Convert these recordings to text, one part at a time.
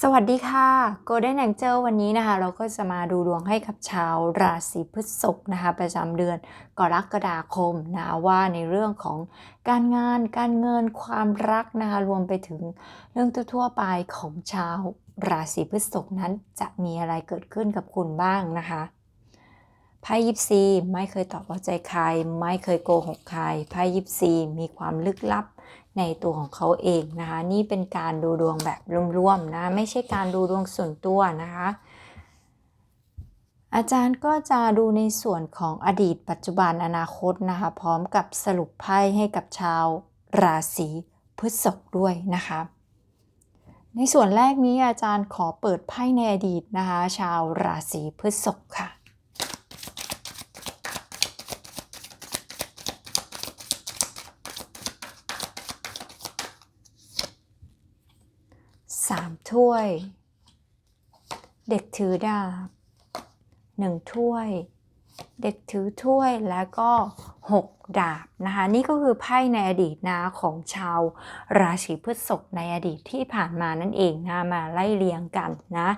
สวัสดีค่ะ Golden Angel วันนี้นะคะ เราก็จะมาดูดวงให้กับชาวราศีพฤษภนะคะ ประจำเดือนกรกฎาคมนะว่าในเรื่องของการงานการเงินความรักนะคะ รวมไปถึงเรื่องทั่วๆไปของชาวราศีพฤษภนั้นจะมีอะไรเกิดขึ้นกับคุณบ้างนะคะไพ่ยิปซีไม่เคยตอบเอาใจใคร ไม่เคยโกหกใครไพ่ยิปซีมีความลึกลับ ในตัวของเขาเองนะคะ นี่เป็นการดูดวงแบบรวมๆนะไม่ใช่การดูดวงส่วนตัวนะคะ อาจารย์ก็จะดูในส่วนของอดีต ปัจจุบันอนาคตนะคะ พร้อมกับสรุปไพ่ให้กับชาวราศีพฤษภด้วยนะคะ ในส่วนแรกนี้อาจารย์ขอเปิดไพ่ในอดีตนะคะ ชาวราศีพฤษภค่ะ สาม ถ้วย เด็กถือดาบหนึ่งถ้วย เด็กถือถ้วยแล้วก็หกดาบนะคะ นี่ก็คือไพ่ในอดีตนะของชาวราศีพฤษภในอดีตที่ผ่านมานั่นเองนะมาไล่เรียงกันนะ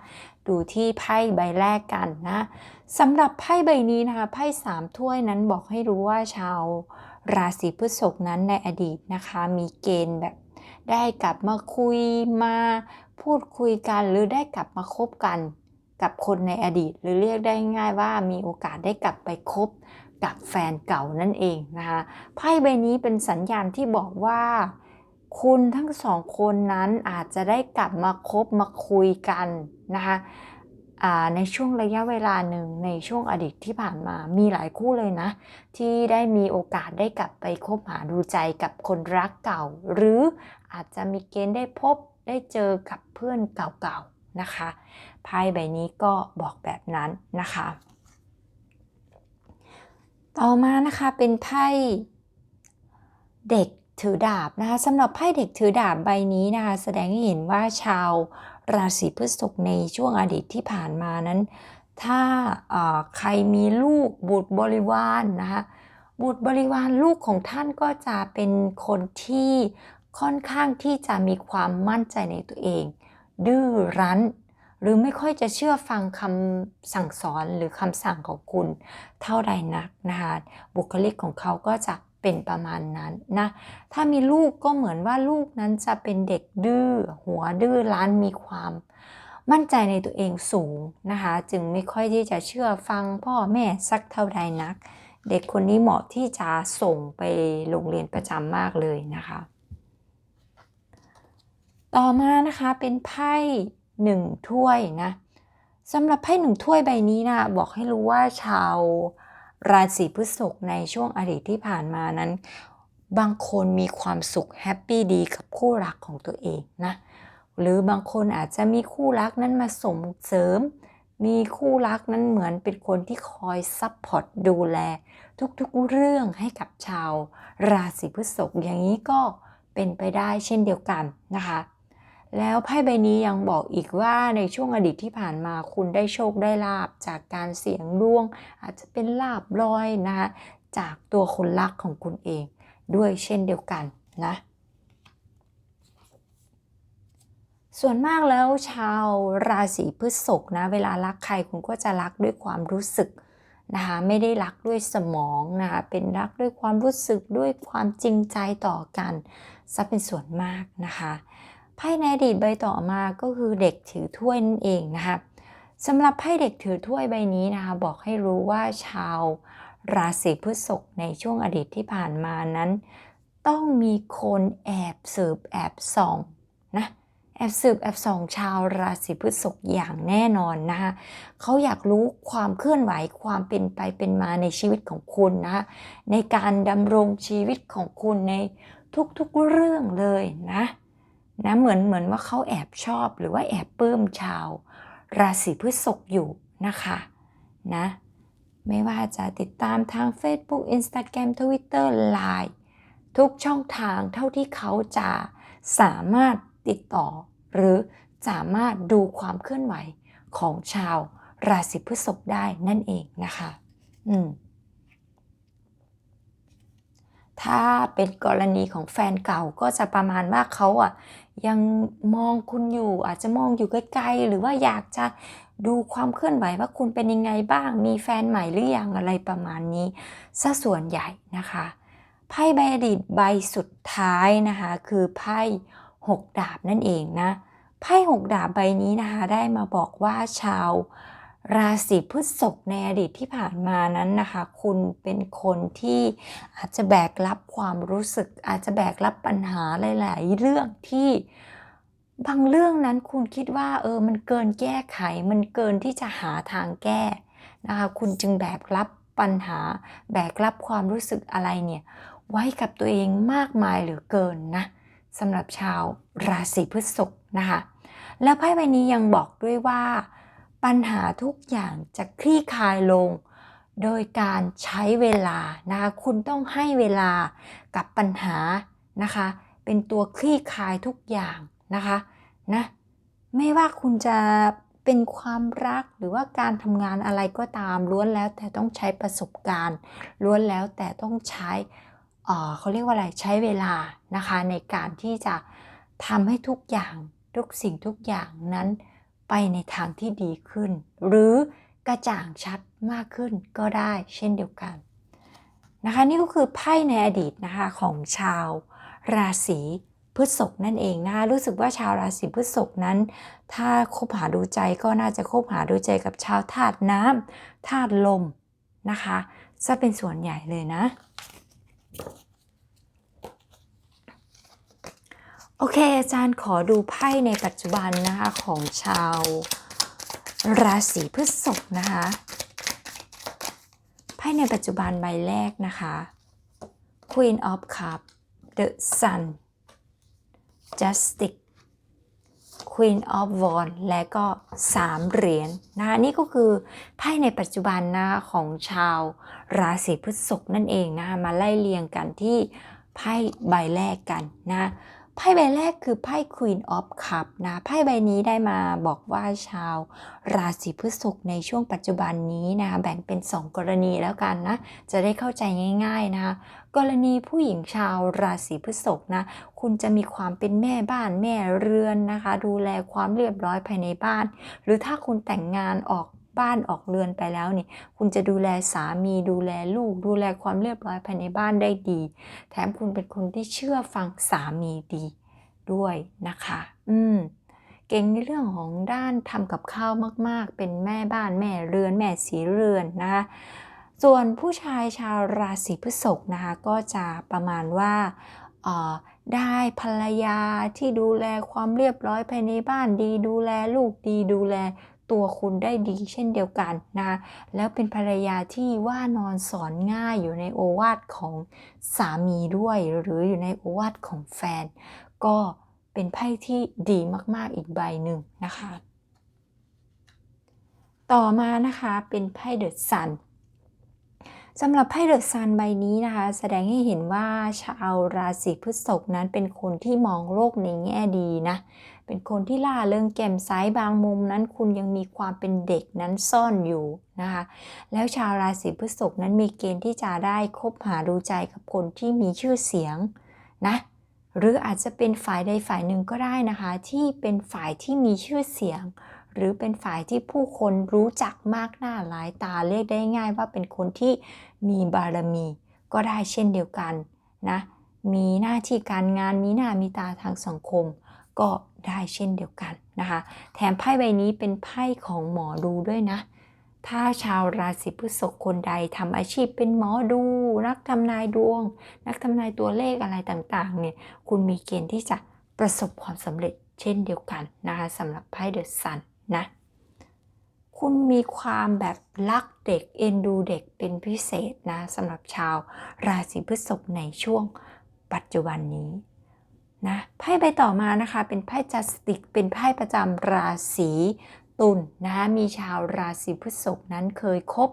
ดูที่ไพ่ใบแรกกันนะสำหรับไพ่ใบนี้นะคะไพ่สามถ้วยนั้นบอกให้รู้ว่าชาวราศีพฤษภนั้นในอดีตนะคะ มีเกณฑ์แบบ ได้กลับมาคุยมาพูดคุยกันหรือได้กลับมาคบกัน กับคนในอดีต หรือเรียกได้ง่ายว่ามีโอกาสได้กลับไปคบกับแฟนเก่านั่นเองนะคะไพ่ใบนี้เป็นสัญญาณที่บอกว่า คุณทั้งสองคนนั้นอาจจะได้กลับมาคบมาคุยกันนะคะในช่วงระยะเวลาหนึ่งในช่วงอดีตที่ผ่านมามีหลายคู่เลยนะ ที่ได้มีโอกาสได้กลับไปคบหาดูใจกับคนรักเก่า หรือ อาจจะมีเกณฑ์ได้พบได้เจอกับเพื่อนเก่าๆนะคะไพ่ใบนี้ก็บอกแบบนั้นนะคะ ต่อมานะคะเป็นไพ่เด็กถือดาบนะคะสำหรับไพ่เด็กถือดาบใบนี้นะคะแสดงให้เห็นว่าชาวราศีพฤษภในช่วงอดีตที่ผ่านมานั้น ถ้าใครมีลูกบุตรบริวารนนะคะบุตรบริวารลูกของท่านก็จะเป็นคนที่ ค่อนข้างที่จะมีความมั่นใจในตัวเอง ดื้อรั้น หรือไม่ค่อยจะเชื่อฟังคำสั่งสอนหรือคำสั่งของคุณ เท่าใดนักนะคะบุคลิกของเขาก็จะเป็นประมาณนั้นนะ ถ้ามีลูกก็เหมือนว่าลูกนั้นจะเป็นเด็กดื้อ หัวดื้อรั้นมีความมั่นใจในตัวเองสูงนะคะ จึงไม่ค่อยที่จะเชื่อฟังพ่อแม่สักเท่าใดนัก เด็กคนนี้เหมาะที่จะส่งไปโรงเรียนประจำมากเลยนะคะ ต่อมานะคะเป็นไพ่หนึ่งถ้วยนะสำหรับไพ่หนึ่งถ้วยใบนี้นะบอกให้รู้ว่าชาวราศีพฤษภในช่วงอดีตที่ผ่านมานั้น บางคนมีความสุขแฮปปี้ดีกับคู่รักของตัวเองนะหรือบางคนอาจจะมีคู่รักนั้นมาส่งเสริม มีคู่รักนั้นเหมือนเป็นคนที่คอยซัพพอร์ตดูแล ทุกๆเรื่องให้กับชาวราศีพฤษภอย่างนี้ก็เป็นไปได้เช่นเดียวกันนะคะ แล้วไพ่ใบนี้ยังบอกอีกว่าในช่วงอดีตที่ผ่านมาคุณได้โชคได้ลาบจากการเสี่ยงดวง อาจจะเป็นลาบลอยนะคะจากตัวคนรักของคุณเองด้วยเช่นเดียวกันนะส่วนมากแล้วชาวราศีพฤษภนะเวลารักใครคุณก็จะรักด้วยความรู้สึกนะคะไม่ได้รักด้วยสมองนะคะเป็นรักด้วยความรู้สึกด้วยความจริงใจต่อกันซะเป็นส่วนมากนะคะ ไพ่ในอดีตใบต่อมาก็คือเด็กถือถ้วยนั่นเองนะคะสำหรับไพ่เด็กถือถ้วยใบนี้นะคะบอกให้รู้ว่าชาวราศีพฤษภในช่วงอดีตที่ผ่านมานั้น ต้องมีคนแอบสืบแอบส่องนะแอบสืบแอบส่องชาวราศีพฤษภอย่างแน่นอนนะคะเขาอยากรู้ความเคลื่อนไหวความเป็นไปเป็นมาในชีวิตของคุณนะคะในการดำรงชีวิตของคุณในทุกๆเรื่องเลยนะ นะเหมือนเหมือนว่าเขาแอบชอบหรือว่าแอบปลื้มชาว ราศีพฤษภอยู่นะคะนะไม่ว่าจะติดตามทาง Facebook Instagram Twitter Line ทุกช่องทางเท่าที่เขาจะสามารถติดต่อ หรือสามารถดูความเคลื่อนไหวของชาวราศีพฤษภได้นั่นเองนะคะ อืม ถ้าเป็นกรณีของแฟนเก่าก็จะประมาณว่าเขาอะยังมองคุณอยู่อาจจะมองอยู่ไกลๆหรือว่าอยากจะดูความเคลื่อนไหวว่าคุณเป็นยังไงบ้าง มีแฟนใหม่หรือยังอะไรประมาณนี้ซะส่วนใหญ่นะคะไพ่ใบอดีตใบสุดท้ายนะคะคือไพ่หกดาบนั่นเองนะไพ่หกดาบใบนี้นะคะได้มาบอกว่าชาว ราศีพฤษภในอดีตที่ผ่านมานั้นนะคะ คุณเป็นคนที่อาจจะแบกรับความรู้สึก อาจจะแบกรับปัญหาหลาย ๆ เรื่องที่บางเรื่องนั้นคุณคิดว่าเออมันเกินแก้ไข มันเกินที่จะหาทางแก้นะคะคุณจึงแบกรับปัญหา แบกรับความรู้สึกอะไรเนี่ยไว้กับตัวเองมากมายเหลือเกินนะสำหรับชาวราศีพฤษภนะคะ แล้วไพ่ใบนี้ยังบอกด้วยว่า ปัญหาทุกอย่างจะคลี่คลายลง โดยการใช้เวลานะคะคุณต้องให้เวลากับปัญหานะคะ เป็นตัวคลี่คลายทุกอย่างนะคะนะไม่ว่าคุณจะเป็นความรักหรือว่าการทำงานอะไรก็ตามล้วนแล้วแต่ต้องใช้ประสบการณ์ล้วนแล้วแต่ต้องใช้เขาเรียกว่าอะไรใช้เวลานะคะในการที่จะทำให้ทุกอย่างทุกสิ่งทุกอย่างนั้น ไปในทางที่ดีขึ้น หรือกระจ่างชัดมากขึ้นก็ได้เช่นเดียวกันนะคะนี่ก็คือไพ่ในอดีตนะคะของชาวราศีพฤษภนั่นเองนะคะรู้สึกว่าชาวราศีพฤษภนั้น ถ้าคบหาดูใจก็น่าจะคบหาดูใจกับชาวธาตุน้ำธาตุลมนะคะจะเป็นส่วนใหญ่เลยนะ โอเค อาจารย์ขอดูไพ่ในปัจจุบันนะคะของชาว ราศีพฤษภนะคะไพ่ในปัจจุบันใบแรกนะคะ Queen of Cup The Sun Justice Queen of Wands และก็ 3 เหรียญนนะคะนี่ก็คือไพ่ในปัจจุบันนะคะของชาวราศีพฤษภนั่นเองนะคะมาไล่เรียงกันที่ไพ่ใบแรกกันนะ ไพ่ใบแรกคือไพ่ Queen of Cup นะ ไพ่ใบนี้ได้มาบอกว่าชาว ราศีพฤษภในช่วงปัจจุบันนี้นะ แบ่งเป็น 2 กรณีแล้วกันนะ จะได้เข้าใจง่าย ๆนะคะกรณีผู้หญิงชาวราศีพฤษภนะ คุณจะมีความเป็นแม่บ้านแม่เรือนนะคะ ดูแลความเรียบร้อยภายในบ้าน หรือถ้าคุณแต่งงานออก บ้านออกเรือนไปแล้วนี่ คุณจะดูแลสามีดูแลลูก ดูแลความเรียบร้อยภายในบ้านได้ดี แถมคุณเป็นคนที่เชื่อฟังสามีดีด้วยนะคะ อืมเก่งในเรื่องของด้านทำกับข้าวมาก ๆ เป็นแม่บ้านแม่เรือน แม่สีเรือนนะคะส่วนผู้ชายชาวราศีพฤษภนะคะก็จะประมาณว่าได้ภรรยาที่ดูแลความเรียบร้อยภายในบ้านดี ดูแลลูกดีดูแล ตัวคุณได้ดีเช่นเดียวกันนะแล้วเป็นภรรยาที่ว่านอนสอนง่ายอยู่ในโอวาทของสามีด้วย หรืออยู่ในโอวาทของแฟน ก็เป็นไพ่ที่ดีมากๆอีกใบหนึ่งนะคะ ต่อมานะคะเป็นไพ่เดอะซันสำหรับไพ่เดอะซันใบนี้นะคะ แสดงให้เห็นว่าชาวราศีพฤษภนั้นเป็นคนที่มองโลกในแง่ดีนะ เป็นคนที่ล่าเริงแก่มใสบางมุมนั้น คุณยังมีความเป็นเด็กนั้นซ่อนอยู่นะคะ แล้วชาวราศีพฤษภนั้นมีเกณฑ์ที่จะได้คบหาดูใจกับคนที่มีชื่อเสียงนะหรืออาจจะเป็นฝ่ายใดฝ่ายหนึ่งก็ได้นะคะ ที่เป็นฝ่ายที่มีชื่อเสียง หรือเป็นฝ่ายที่ผู้คนรู้จักมากหน้าหลายตาเรียกได้ง่ายว่าเป็นคนที่มีบารมี ก็ได้เช่นเดียวกันนะมีหน้าที่การงานมีหน้ามีตาทางสังคม ก็ได้เช่นเดียวกันนะคะ แถมไพ่ใบนี้เป็นไพ่ของหมอดูด้วยนะ ถ้าชาวราศีพฤษภคนใดทำอาชีพเป็นหมอดู นักทำนายดวง นักทำนายตัวเลขอะไรต่างๆเนี่ยคุณมีเกณฑ์ที่จะประสบความสำเร็จเช่นเดียวกันนะคะสำหรับไพ่เดอะซันนะคุณมีความแบบรักเด็กเอ็นดูเด็กเป็นพิเศษนะสำหรับชาวราศีพฤษภในช่วงปัจจุบันนี้ นะไพ่ใบต่อมานะคะ เป็นไพ่จัสติก เป็นไพ่ประจำราศีตุลนะคะมีชาวราศีพฤษภนั้นเคยคบ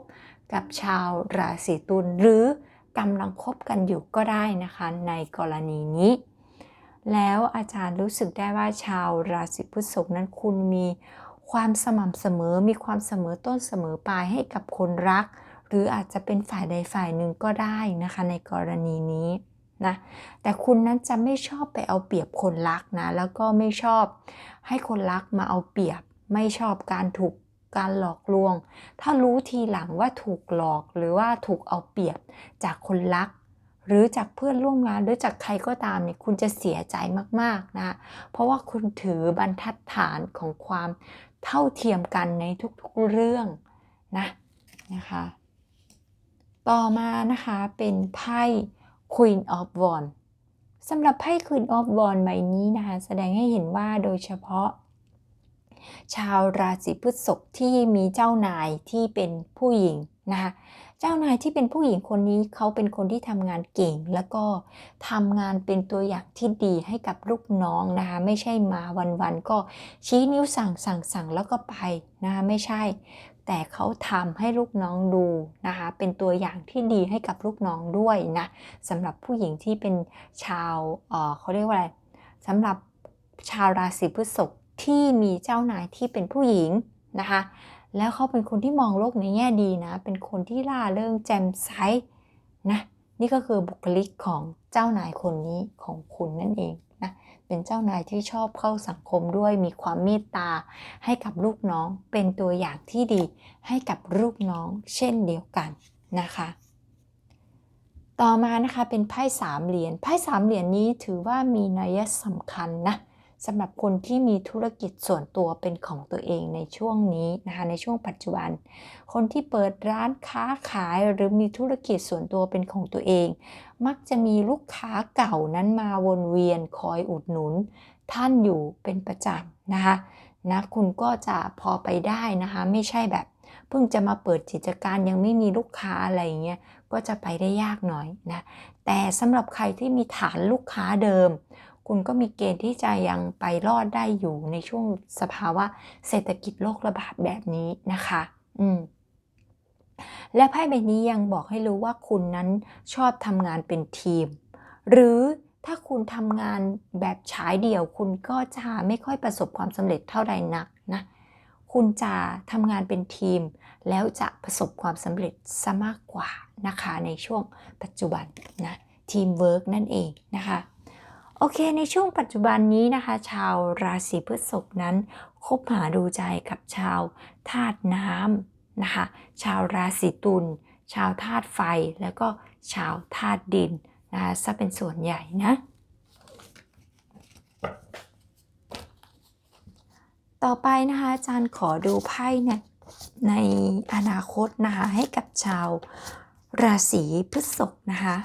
กับชาวราศีตุลหรือกำลังคบกันอยู่ก็ได้นะคะในกรณีนี้ แล้วอาจารย์รู้สึกได้ว่าชาวราศีพฤษภนั้นคุณมีความสม่ำเสมอมีความเสมอต้นเสมอปลายให้กับคนรัก หรืออาจจะเป็นฝ่ายใดฝ่ายหนึ่งก็ได้นะคะในกรณีนี้ นะ แต่คุณนั้นจะไม่ชอบไปเอาเปรียบคนรักนะ แล้วก็ไม่ชอบให้คนรักมาเอาเปรียบ ไม่ชอบการถูกการหลอกลวง ถ้ารู้ทีหลังว่าถูกหลอกหรือว่าถูกเอาเปรียบจากคนรัก หรือจากเพื่อนร่วมงานหรือจากใครก็ตามเนี่ยคุณจะเสียใจมากๆนะ เพราะว่าคุณถือบรรทัดฐานของความเท่าเทียมกันในทุกๆเรื่องนะนะคะ ต่อมานะคะเป็นไพ่ Queen of Wands สำหรับไพ่ Queen of Wands ใบนี้นะคะ แสดงให้เห็นว่าโดยเฉพาะ ชาวราศีพฤษภที่มีเจ้านายที่เป็นผู้หญิงนะคะเจ้านายที่เป็นผู้หญิงคนนี้เขาเป็นคนที่ทำงานเก่ง แล้วก็ทำงานเป็นตัวอย่างที่ดีให้กับลูกน้องนะคะไม่ใช่มาวันๆก็ชี้นิ้วสั่งสั่งสั่งแล้วก็ไปนะคะไม่ใช่ แต่เขาทำให้ลูกน้องดูนะคะ เป็นตัวอย่างที่ดีให้กับลูกน้องด้วยนะสำหรับผู้หญิงที่เป็นชาวเออเขาเรียกว่าอะไรสำหรับชาวราศีพฤษภที่มีเจ้านายที่เป็นผู้หญิงนะคะ แล้วเขาเป็นคนที่มองโลกในแง่ดีนะ เป็นคนที่ล่าเริงแจ่มใสนะ นี่ก็คือบุคลิกของเจ้านายคนนี้ของคุณนั่นเองนะ เป็นเจ้านายที่ชอบเข้าสังคมด้วยมีความเมตตา ให้กับลูกน้องเป็นตัวอย่างที่ดีให้กับลูกน้องเช่นเดียวกันนะคะ ต่อมานะคะเป็นไพ่สามเหรียญไพ่สามเหรียญนี้ถือว่ามีนัยสำคัญนะ สำหรับคนที่มีธุรกิจส่วนตัวเป็นของตัวเองในช่วงนี้นะคะในช่วงปัจจุบัน คนที่เปิดร้านค้าขายหรือมีธุรกิจส่วนตัวเป็นของตัวเอง มักจะมีลูกค้าเก่านั้นมาวนเวียนคอยอุดหนุน ท่านอยู่เป็นประจำนะคะนะคุณก็จะพอไปได้นะคะไม่ใช่แบบเพิ่งจะมาเปิดกิจการยังไม่มีลูกค้าอะไรเงี้ยก็จะไปได้ยากหน่อยนะแต่สำหรับใครที่มีฐานลูกค้าเดิม คุณก็มีเกณฑ์ที่จะยังไปรอดได้อยู่ในช่วงสภาวะเศรษฐกิจโลกระบาดแบบนี้นะคะ อืมและไพ่ใบนี้ยังบอกให้รู้ว่าคุณนั้นชอบทำงานเป็นทีม หรือถ้าคุณทำงานแบบฉายเดี่ยว คุณก็จะไม่ค่อยประสบความสำเร็จเท่าใดนักนะ คุณจะทำงานเป็นทีม แล้วจะประสบความสำเร็จซะมากกว่านะคะในช่วงปัจจุบันนะทีมเวิร์กนั่นเองนะคะ โอเค ในช่วงปัจจุบันนี้นะคะ ชาวราศีพฤษภนั้น คบหาดูใจกับชาวธาตุน้ำนะคะ ชาวราศีตุล ชาวธาตุไฟ แล้วก็ชาวธาตุดินนะคะซะเป็นส่วนใหญ่นะ ต่อไปนะคะอาจารย์ขอดูไพ่เนี่ยในอนาคตนะคะให้กับชาวราศีพฤษภนะคะ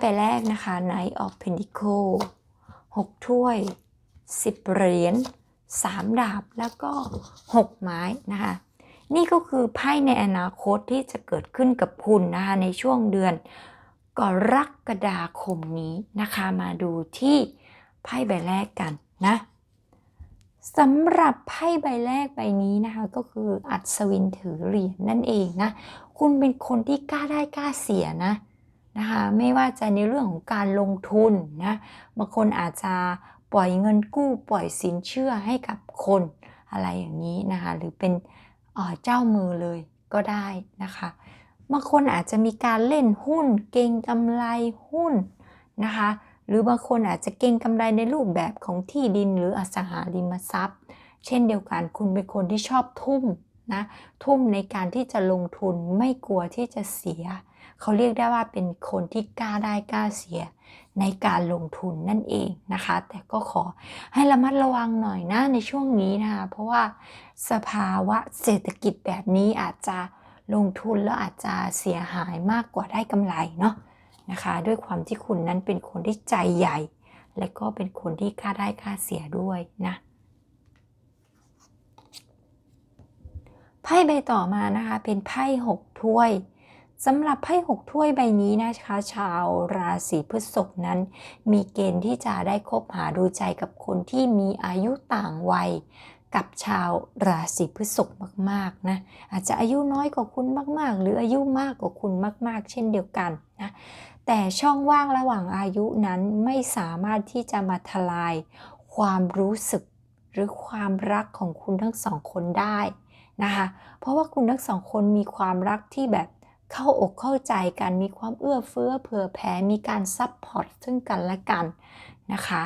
ใบแรกนะคะ Knight of Pentacle 6ถ้วย 10 เหรียญ 3 ดาบ แล้วก็ 6 ไม้นะคะ นี่ก็คือไพ่ในอนาคตที่จะเกิดขึ้นกับคุณนะคะ ในช่วงเดือนกรกฎาคมนี้นะคะ มาดูที่ไพ่ใบแรกกันนะสำหรับไพ่ใบแรกใบนี้นะคะ ก็คืออัศวินถือเหรียญนั่นเองนะ คุณเป็นคนที่กล้าได้กล้าเสียนะ นะคะไม่ว่าจะในเรื่องของการลงทุนนะบางคนอาจจะปล่อยเงินกู้ปล่อยสินเชื่อให้กับคนอะไรอย่างนี้นะคะหรือเป็นเจ้ามือเลยก็ได้นะคะบางคนอาจจะมีการเล่นหุ้น เก่งกำไรหุ้นนะคะหรือบางคนอาจจะเก่งกำไรในรูปแบบของที่ดินหรืออสังหาริมทรัพย์ เช่นเดียวกันคุณเป็นคนที่ชอบทุ่มนะทุ่มในการที่จะลงทุนไม่กลัวที่จะเสีย เขาเรียกได้ว่าเป็นคนที่กล้าได้กล้าเสียในการลงทุนนั่นเองนะคะ แต่ก็ขอให้ระมัดระวังหน่อยนะในช่วงนี้นะคะ เพราะว่าสภาวะเศรษฐกิจแบบนี้อาจจะลงทุนแล้วอาจจะเสียหายมากกว่าได้กำไรเนาะนะคะ ด้วยความที่คุณนั้นเป็นคนที่ใจใหญ่ และก็เป็นคนที่กล้าได้กล้าเสียด้วยนะไพ่ใบต่อมานะคะเป็นไพ่หกถ้วย สำหรับไพ่หกถ้วยใบนี้นะคะ ชาวราศีพฤษภนั้น มีเกณฑ์ที่จะได้คบหาดูใจกับคนที่มีอายุต่างวัย กับชาวราศีพฤษภมากๆนะอาจจะอายุน้อยกว่าคุณมากๆ หรืออายุมากกว่าคุณมาก ๆ เช่นเดียวกันนะแต่ช่องว่างระหว่างอายุนั้นไม่สามารถที่จะมาทลาย ความรู้สึก หรือความรักของคุณทั้งสองคนได้นะคะเพราะว่าคุณทั้งสองคนมีความรักที่แบบ เข้าอกเข้าใจกัน มีความเอื้อเฟื้อเผื่อแผ่มีการซับพอร์ตซึ่งกันและกันนะคะ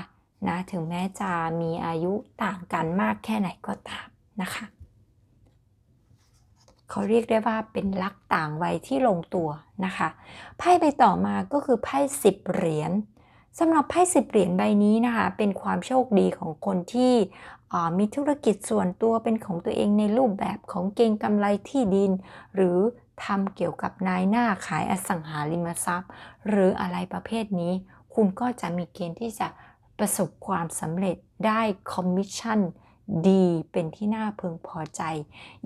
นะถึงแม้จะมีอายุต่างกันมากแค่ไหนก็ตามนะคะเขาเรียกได้ว่าเป็นรักต่างวัยที่ลงตัวนะคะไพ่ใบต่อมาก็คือไพ่สิบเหรียญสำหรับไพ่สิบเหรียญใบนี้นะคะ เป็นความโชคดีของคนที่มีธุรกิจส่วนตัวเป็นของตัวเองในรูปแบบของเกงกำไรที่ดิน หรือ ทำเกี่ยวกับนายหน้าขายอสังหาริมทรัพย์ หรืออะไรประเภทนี้ คุณก็จะมีเกณฑ์ที่จะประสบความสำเร็จได้คอมมิชชั่นดีเป็นที่น่าพึงพอใจ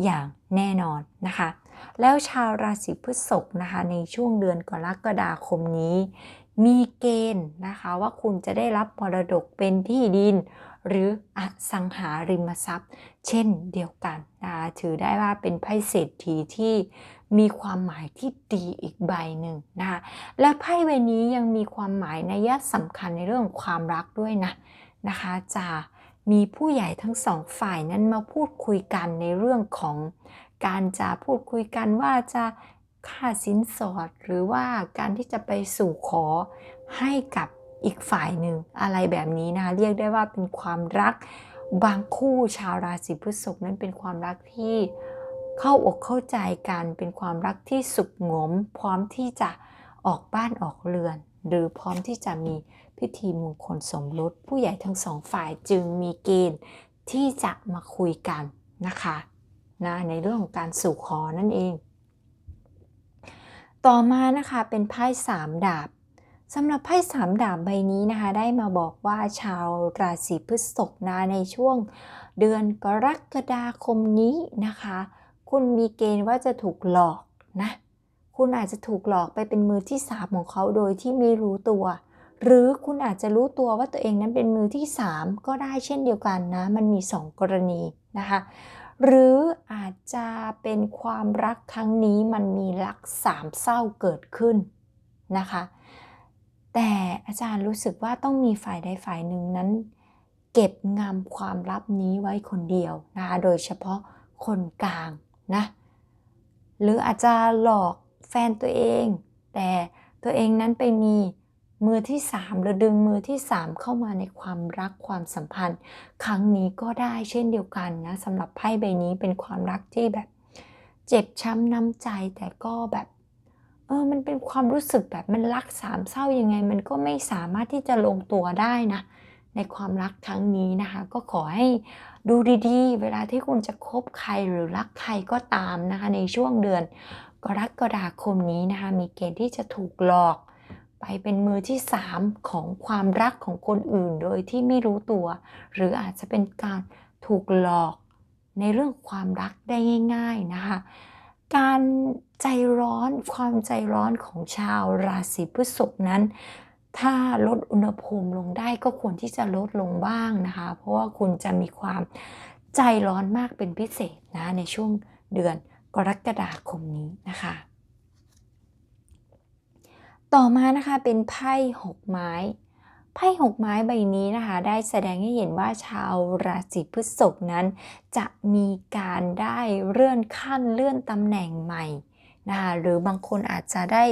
อย่างแน่นอนนะคะ แล้วชาวราศีพฤษภนะคะ ในช่วงเดือนกรกฎาคมนี้ มีเกณฑ์นะคะว่าคุณจะได้รับมรดกเป็นที่ดิน หรืออสังหาริมทรัพย์ เช่นเดียวกันนะคะถือได้ว่าเป็นไพ่เศรษฐีที่ มีความหมายที่ดีอีกใบหนึ่งนะคะและไพ่ใบนี้ยังมีความหมายในยะสำคัญในเรื่องความรักด้วยนะนะคะจะมีผู้ใหญ่ทั้งสองฝ่ายนั้นมาพูดคุยกันในเรื่องของการจะพูดคุยกันว่าจะค่าสินสอดหรือว่าการที่จะไปสู่ขอให้กับอีกฝ่ายหนึ่งอะไรแบบนี้นะเรียกได้ว่าเป็นความรักบางคู่ชาวราศีพฤษภนั้นเป็นความรักที่ เข้าอกเข้าใจกันเป็นความรักที่สุขงม พร้อมที่จะออกบ้านออกเรือน หรือพร้อมที่จะมีพิธีมงคลสมรสผู้ใหญ่ทั้งสองฝ่ายจึงมีเกณฑ์ที่จะมาคุยกันนะคะนะในเรื่องของการสู่ขอนั่นเอง ต่อมานะคะเป็นไพ่สามดาบสำหรับไพ่สามดาบใบนี้นะคะ ได้มาบอกว่าชาวราศีพฤษภนะในช่วงเดือนกรกฎาคมนี้นะคะ คุณมีเกณฑ์ว่าจะถูกหลอกนะ คุณอาจจะถูกหลอกไปเป็นมือที่สามของเขาโดยที่ไม่รู้ตัว หรือคุณอาจจะรู้ตัวว่าตัวเองนั้นเป็นมือที่สามก็ได้เช่นเดียวกันนะ มันมีสองกรณีนะคะหรืออาจจะเป็นความรักครั้งนี้มันมีรักสามเศร้าเกิดขึ้นนะคะ แต่อาจารย์รู้สึกว่าต้องมีฝ่ายใดฝ่ายหนึ่งนั้น เก็บงำความลับนี้ไว้คนเดียวนะคะโดยเฉพาะคนกลาง นะ หรืออาจจะหลอกแฟนตัวเอง แต่ตัวเองนั้นไปมีมือที่สามหรือดึงมือที่สามเข้ามาในความรักความสัมพันธ์ ครั้งนี้ก็ได้เช่นเดียวกันนะสำหรับไพ่ใบนี้เป็นความรักที่แบบ เจ็บช้ำน้ำใจแต่ก็แบบเออมันเป็นความรู้สึกแบบมันรักสามเศร้ายังไง มันก็ไม่สามารถที่จะลงตัวได้นะ ในความรักครั้งนี้นะคะ ก็ขอให้ดูดีๆ เวลาที่คุณจะคบใครหรือรักใครก็ตามนะคะ ในช่วงเดือนกรกฎาคมนี้นะคะ มีเกณฑ์ที่จะถูกหลอก ไปเป็นมือที่ 3 ของความรักของคนอื่น โดยที่ไม่รู้ตัว หรืออาจจะเป็นการถูกหลอกในเรื่องความรักได้ง่าย ๆนะคะการใจร้อนความใจร้อนของชาวราศีพฤษภนั้น ถ้าลดอุณหภูมิลงได้ก็ควรที่จะลดลงบ้างนะคะ เพราะว่าคุณจะมีความใจร้อนมากเป็นพิเศษนะในช่วงเดือนกรกฎาคมนี้นะคะ ต่อมานะคะเป็นไพ่หกไม้ไพ่หกไม้ใบนี้นะคะ ได้แสดงให้เห็นว่าชาวราศีพฤษภนั้น จะมีการได้เลื่อนขั้นเลื่อนตำแหน่งใหม่นะคะหรือบางคนอาจจะได้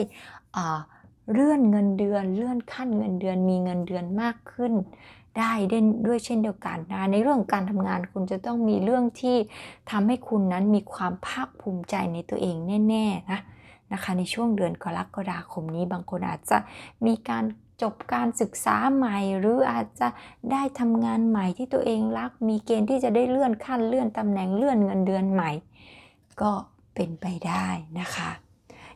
เลื่อนเงินเดือน เลื่อนขั้นเงินเดือน มีเงินเดือนมากขึ้น ได้ด้วยเช่นเดียวกันนะในเรื่องการทำงานคุณจะต้องมีเรื่องที่ทำให้คุณนั้นมีความภาคภูมิใจในตัวเองแน่ๆนะนะคะในช่วงเดือนกรกฎาคมนี้บางคนอาจจะมีการจบการศึกษาใหม่ หรืออาจจะได้ทำงานใหม่ที่ตัวเองรัก มีเกณฑ์ที่จะได้เลื่อนขั้นเลื่อนตำแหน่งเลื่อนเงินเดือนใหม่ ก็เป็นไปได้นะคะ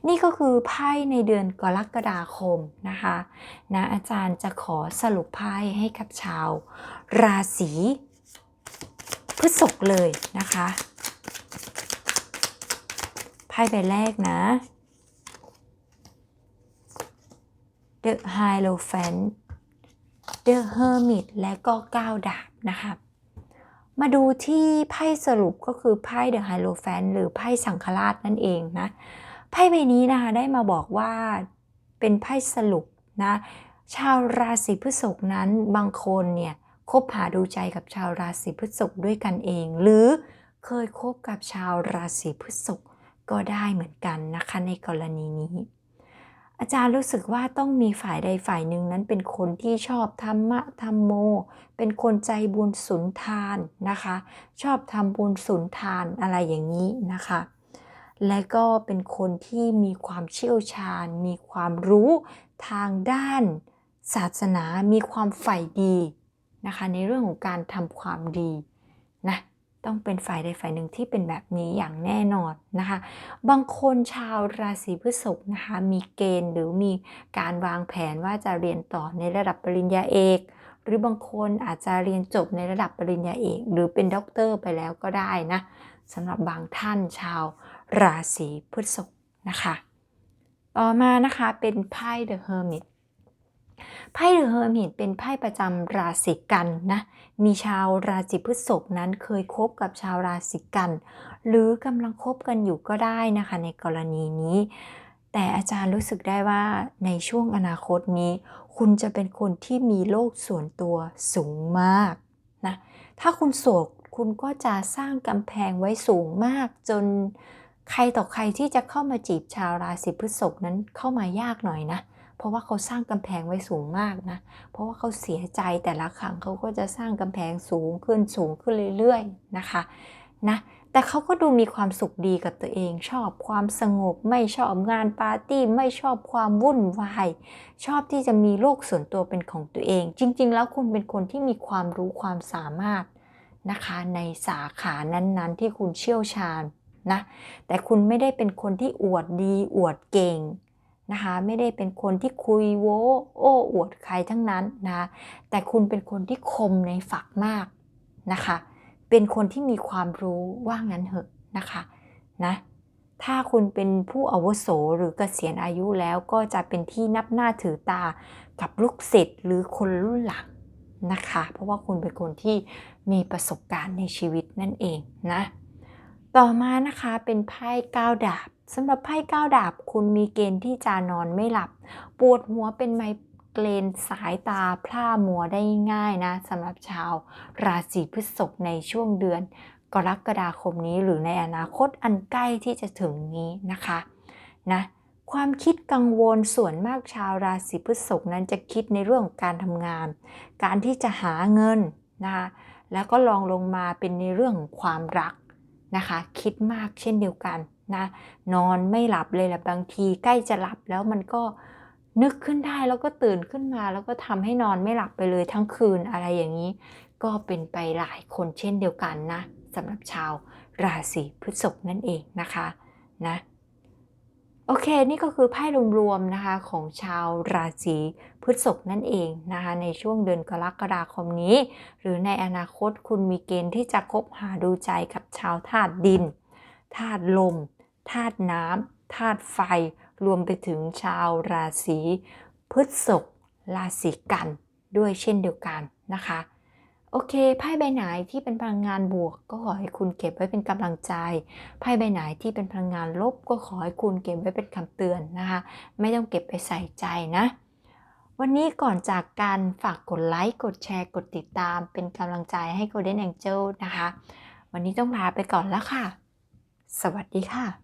นี่ก็คือไพ่ในเดือนกรกฎาคมนะคะนะอาจารย์จะขอสรุปไพ่ให้กับชาว ราศีพฤษภเลยนะคะไพ่ใบแรกนะ The Hierophant The Hermit และก็ก้าวดาบนะคะมาดูที่ไพ่สรุปก็คือไพ่เดอะไฮโลแฟนหรือไพ่สังฆราชนั่นเองนะ ไพ่ใบนี้นะคะได้มาบอกว่าเป็นไพ่สรุปนะชาวราศีพฤษภนั้นบางคนเนี่ยคบหาดูใจกับชาวราศีพฤษภด้วยกันเอง หรือเคยคบกับชาวราศีพฤษภก็ได้เหมือนกันนะคะในกรณีนี้ อาจารย์รู้สึกว่าต้องมีฝ่ายใดฝ่ายหนึ่งนั้นเป็นคนที่ชอบธรรมะธรรมโม เป็นคนใจบุญสุนทานนะคะ ชอบทำบุญสุนทานอะไรอย่างนี้นะคะ และก็เป็นคนที่มีความเชี่ยวชาญ มีความรู้ทางด้านศาสนา มีความใฝ่ดีนะคะ ในเรื่องของการทำความดีนะต้องเป็นฝ่ายใดฝ่ายหนึ่งที่เป็นแบบนี้อย่างแน่นอนนะคะ บางคนชาวราศีพฤษภนะคะ มีเกณฑ์หรือมีการวางแผนว่าจะเรียนต่อในระดับปริญญาเอก หรือบางคนอาจจะเรียนจบในระดับปริญญาเอก หรือเป็นด็อกเตอร์ไปแล้วก็ได้นะสำหรับบางท่านชาว ราศีพฤษภนะคะ ต่อมานะคะเป็นไพ่ The Hermit ไพ่เดอะเฮอร์มิตเป็นไพ่ประจำราศีกันนะ มีชาวราศีพฤษภนั้นเคยคบกับชาวราศีกัน หรือกำลังคบกันอยู่ก็ได้นะคะในกรณีนี้ แต่อาจารย์รู้สึกได้ว่าในช่วงอนาคตนี้ คุณจะเป็นคนที่มีโลกส่วนตัวสูงมากนะ ถ้าคุณโสดคุณก็จะสร้างกำแพงไว้สูงมากจน ใครต่อใครที่จะเข้ามาจีบชาวราศีพฤษภนั้นเข้ามายากหน่อยนะ เพราะว่าเขาสร้างกำแพงไว้สูงมากนะ เพราะว่าเขาเสียใจแต่ละครั้งเขาก็จะสร้างกำแพงสูงขึ้นสูงขึ้นเรื่อยๆนะคะนะแต่เขาก็ดูมีความสุขดีกับตัวเองชอบความสงบไม่ชอบงานปาร์ตี้ไม่ชอบความวุ่นวายชอบที่จะมีโลกส่วนตัวเป็นของตัวเอง จริง ๆ แล้วคุณเป็นคนที่มีความรู้ความสามารถนะคะ ในสาขานั้นๆ ที่คุณเชี่ยวชาญ นะ แต่คุณไม่ได้เป็นคนที่อวดดีอวดเก่งนะคะ ไม่ได้เป็นคนที่คุยโว้โอ้อวดใครทั้งนั้นนะ แต่คุณเป็นคนที่คมในฝักมากนะคะ เป็นคนที่มีความรู้ว่างั้นเหอะนะคะนะ ถ้าคุณเป็นผู้อาวุโสหรือเกษียณอายุแล้วก็จะเป็นที่นับหน้าถือตากับลูกศิษย์หรือคนรุ่นหลังนะคะ เพราะว่าคุณเป็นคนที่มีประสบการณ์ในชีวิตนั่นเองนะ ต่อมานะคะเป็นไพ่ก้าวดาบสำหรับไพ่ก้าวดาบ คุณมีเกณฑ์ที่จะนอนไม่หลับ ปวดหัวเป็นไมเกรนสายตาพร่ามัวได้ง่ายนะสำหรับชาว ราศีพฤษภในช่วงเดือน กรกฎาคมนี้หรือในอนาคตอันใกล้ที่จะถึงนี้นะคะนะความคิดกังวลส่วนมากชาวราศีพฤษภนั้นจะคิดในเรื่องการทำงาน การที่จะหาเงินนะคะแล้วก็ลองลงมาเป็นในเรื่องของความรัก นะคะ คิดมากเช่นเดียวกันนะนอนไม่หลับเลยแหละบางทีใกล้จะหลับแล้วมันก็นึกขึ้นได้แล้วก็ตื่นขึ้นมา แล้วก็ทำให้นอนไม่หลับไปเลยทั้งคืนอะไรอย่างนี้ ก็เป็นไปหลายคนเช่นเดียวกันนะสำหรับชาวราศีพฤษภนั่นเองนะคะนะ โอเค นี่ก็คือไพ่รวมๆนะคะของชาวราศีพฤษภนั่นเองนะคะในช่วงเดือนกรกฎาคมนี้ หรือในอนาคตคุณมีเกณฑ์ที่จะคบหาดูใจกับชาวธาตุดินธาตุลมธาตุน้ำธาตุไฟ รวมไปถึงชาวราศีพฤษภราศีกันด้วยเช่นเดียวกันนะคะ โอเคไพ่ใบไหนที่เป็นพลังงานบวก ก็ขอให้คุณเก็บไว้เป็นกำลังใจไพ่ใบไหนที่เป็นพลังงานลบ ก็ขอให้คุณเก็บไว้เป็นคำเตือนนะคะ ไม่ต้องเก็บไปใส่ใจนะ วันนี้ก่อนจากการฝากกดไลค์กดแชร์กดติดตาม เป็นกำลังใจให้ Golden Angel นะคะ วันนี้ต้องลาไปก่อนแล้วค่ะ สวัสดีค่ะ